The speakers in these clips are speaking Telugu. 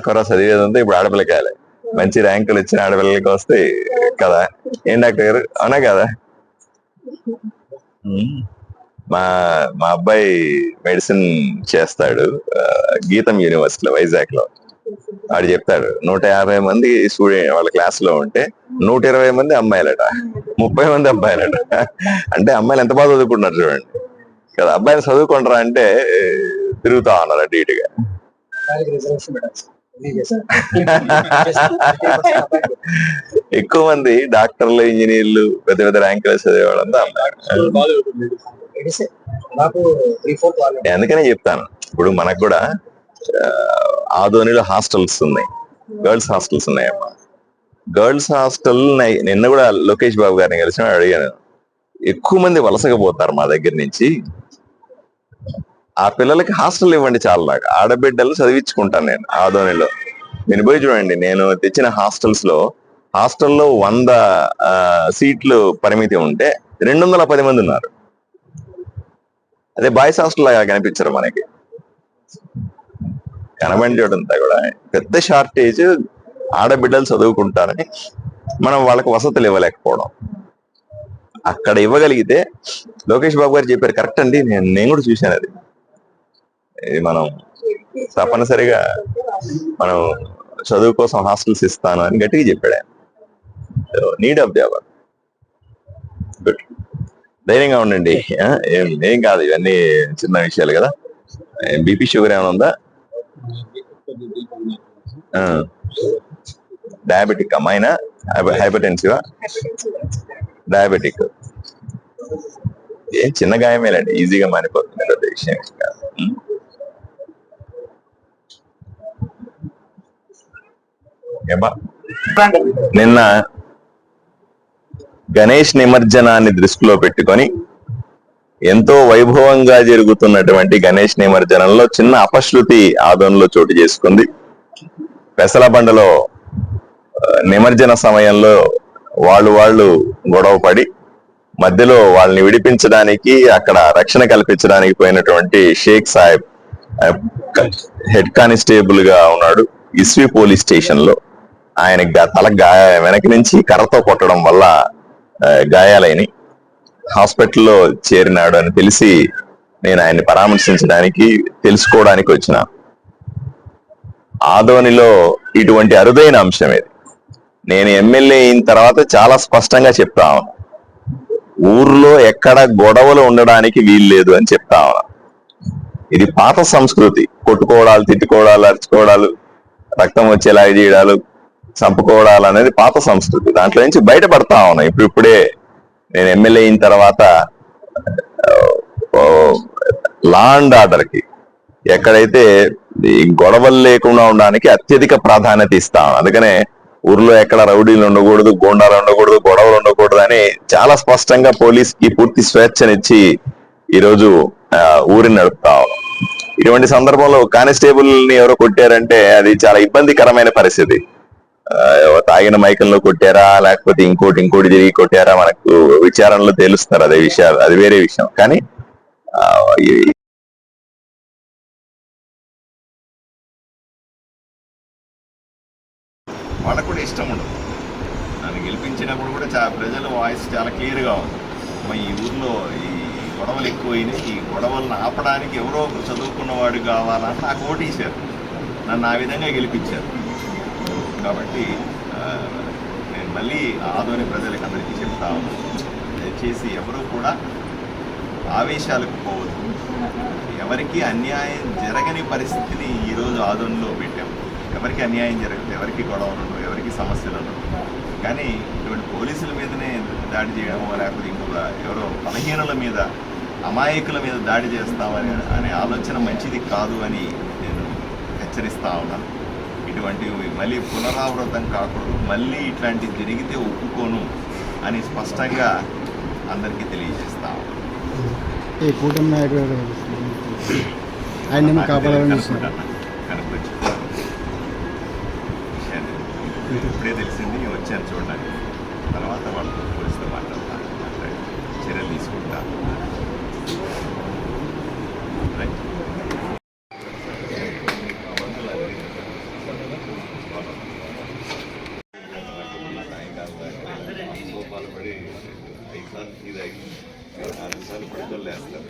అరకొర చదివేదంతా ఇప్పుడు ఆడపిల్లకాయలే మంచి ర్యాంకులు వచ్చిన ఆడపిల్లలకి వస్తాయి కదా. ఏం డాక్టర్ గారు? అవునా కదా. మా మా అబ్బాయి మెడిసిన్ చేస్తాడు. గీతం యూనివర్సిటీలో వైజాగ్లో వాడు చెప్తాడు నూట యాభై మంది స్టూడెంట్ వాళ్ళ క్లాస్లో ఉంటే నూట ఇరవై మంది అమ్మాయిలట. ముప్పై మంది అబ్బాయిలట. అంటే అమ్మాయిలు ఎంత బాగా చదువుకుంటున్నారు చూడండి. కదా అబ్బాయిలు చదువుకుంటారా అంటే తిరుగుతా ఉన్నారు అటు ఇటుగా ఎక్కువ మంది డాక్టర్లు ఇంజనీర్లు పెద్ద పెద్ద ర్యాంకులు చదివే వాళ్ళంతా అమ్మాయిలు. మెడిసిన్ నాకు త్రీ ఫోర్త్ వాళ్ళు అందుకనే చెప్తాను. ఇప్పుడు మనకు కూడా ఆదోనిలో హాస్టల్స్ ఉన్నాయి. గర్ల్స్ హాస్టల్స్ ఉన్నాయమ్మా. గర్ల్స్ హాస్టల్ నిన్న కూడా లోకేష్ బాబు గారిని కలిసి అడిగాను. ఎక్కువ మంది వలసగా పోతారు మా దగ్గర నుంచి. ఆ పిల్లలకి హాస్టల్ ఇవ్వండి చాలా నాకు ఆడబిడ్డలు చదివించుకుంటాను నేను ఆదోనిలో నేను పోయి చూడండి నేను తెచ్చిన హాస్టల్స్లో హాస్టల్లో వంద సీట్లు పరిమితి ఉంటే రెండు వందల పది మంది ఉన్నారు. అదే బాయ్స్ హాస్టల్ లాగా కనిపించరు మనకి. కనబడి చూడంతా కూడా. పెద్ద షార్టేజ్ ఆడబిడ్డలు చదువుకుంటారని మనం వాళ్ళకి వసతులు ఇవ్వలేకపోవడం. అక్కడ ఇవ్వగలిగితే లోకేష్ బాబు గారు చెప్పారు కరెక్ట్ అండి నేను నేను కూడా చూశాను అది. ఇది మనం తప్పనిసరిగా మనం చదువు కోసం హాస్టల్స్ ఇస్తాను అని గట్టిగా చెప్పాడు ఆయన. Need of the hour good ధైర్యంగా ఉండండి. ఏం ఏం కాదు ఇవన్నీ చిన్న విషయాలు కదా. బీపీ షుగర్ ఏమైనా ఉందా? డయాబెటిక్ అమ్మాయినా? హైపర్ టెన్సివా డయాబెటిక్ ఏం చిన్న గాయమేలండి ఈజీగా మారిపోతుంది పెద్ద విషయం ఏం కాదు ఉం? ఏమ్మా? నిన్న గణేష్ నిమజ్జనాన్ని దృష్టిలో పెట్టుకొని ఎంతో వైభవంగా జరుగుతున్నటువంటి గణేష్ నిమజ్జనంలో చిన్న అపశృతి ఆదంలో చోటు చేసుకుంది. పెసలబండలో ఆ, నిమజ్జన సమయంలో వాళ్ళు వాళ్ళు గొడవ పడి మధ్యలో వాళ్ళని విడిపించడానికి అక్కడ రక్షణ కల్పించడానికి పోయినటువంటి షేక్ సాహెబ్ హెడ్ కానిస్టేబుల్గా ఉన్నాడు. ఇస్వి పోలీస్ స్టేషన్లో ఆయన తల గాయ వెనక నుంచి కర్రతో కొట్టడం వల్ల గాయాలైనవి హాస్పిటల్లో చేరినాడు అని తెలిసి నేను ఆయన్ని పరామర్శించడానికి తెలుసుకోవడానికి వచ్చిన. ఆదోనిలో ఇటువంటి అరుదైన అంశం ఇది. నేను ఎమ్మెల్యే అయిన తర్వాత చాలా స్పష్టంగా చెప్తా ఉన్నా. ఊర్లో ఎక్కడ గొడవలు ఉండడానికి వీలు లేదు అని చెప్తా ఉన్నా. ఇది పాత సంస్కృతి. కొట్టుకోవడాలు తిట్టుకోవడాలు అరుచుకోవడాలు రక్తం వచ్చేలాగా చేయడాలు చంపుకోవడాలు అనేది పాత సంస్కృతి. దాంట్లో నుంచి బయటపడతా ఉన్నాయి ఇప్పుడు ఇప్పుడే నేను ఎమ్మెల్యే అయిన తర్వాత లా అండ్ ఆర్డర్కి ఎక్కడైతే ఈ గొడవలు లేకుండా ఉండడానికి అత్యధిక ప్రాధాన్యత ఇస్తా అందుకనే ఊర్లో ఎక్కడ రౌడీలు ఉండకూడదు గోండాలు ఉండకూడదు గొడవలు ఉండకూడదు అని చాలా స్పష్టంగా పోలీస్కి పూర్తి స్వేచ్ఛనిచ్చి ఈరోజు ఊరిని నడుపుతా ఇటువంటి సందర్భంలో కానిస్టేబుల్ని ఎవరో కొట్టారంటే అది చాలా ఇబ్బందికరమైన పరిస్థితి. తాగిన మైకంలో కొట్టారా? లేకపోతే ఇంకోటి ఇంకోటి తిరిగి కొట్టారా? మనకు విచారణలో తెలుస్తారు అదే విషయాలు. అది వేరే విషయం. కానీ వాళ్ళకు కూడా ఇష్టం ఉండదు. నన్ను గెలిపించినప్పుడు కూడా చాలా ప్రజల వాయిస్ చాలా క్లియర్గా ఉంది. మా ఈ ఊర్లో ఈ గొడవలు ఎక్కువైనాయి. ఈ గొడవలను ఆపడానికి ఎవరో చదువుకున్నవాడు కావాలని నాకు ఓటేశారు. నన్ను ఆ విధంగా గెలిపించారు. కాబట్టి నేను మళ్ళీ ఆదోని ప్రజలకు అందరికీ చెప్తా దయచేసి ఎవరు కూడా ఆవేశాలకు పోవద్దు. ఎవరికి అన్యాయం జరగని పరిస్థితిని ఈరోజు ఆదోనిలో పెట్టాం. ఎవరికి అన్యాయం జరగదు ఎవరికి గొడవలు ఉండవు ఎవరికి సమస్యలు ఉండవు. కానీ ఇటువంటి పోలీసుల మీదనే దాడి చేయడమో లేకపోతే ఇంకొక ఎవరో బలహీనుల మీద అమాయకుల మీద దాడి చేస్తామని అనే ఆలోచన మంచిది కాదు అని నేను హెచ్చరిస్తా ఉన్నాను. ఇటువంటివి మళ్ళీ పునరావృతం కాకూడదు మళ్ళీ ఇట్లాంటివి జరిగితే ఒప్పుకోను అని స్పష్టంగా అందరికీ తెలియజేస్తా ఈ కూటమి నాయకుడు కాపాడాలని ఇప్పుడే తెలిసింది వచ్చాను చూడడానికి. తర్వాత వాళ్ళతో పోలీసుతో మాట్లాడతాను మాట్లాడి చర్యలు తీసుకుంటాను పడి ఐదు సార్లు ఇది ఐదు నాలుగు సార్లు పడుకోలు వేస్తారు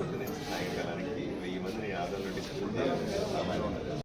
పొద్దున సాయంకాలానికి వెయ్యి మందిని ఆదాలు డిస్ట్రిబ్యూట్ చేయాలి. సామాన్యం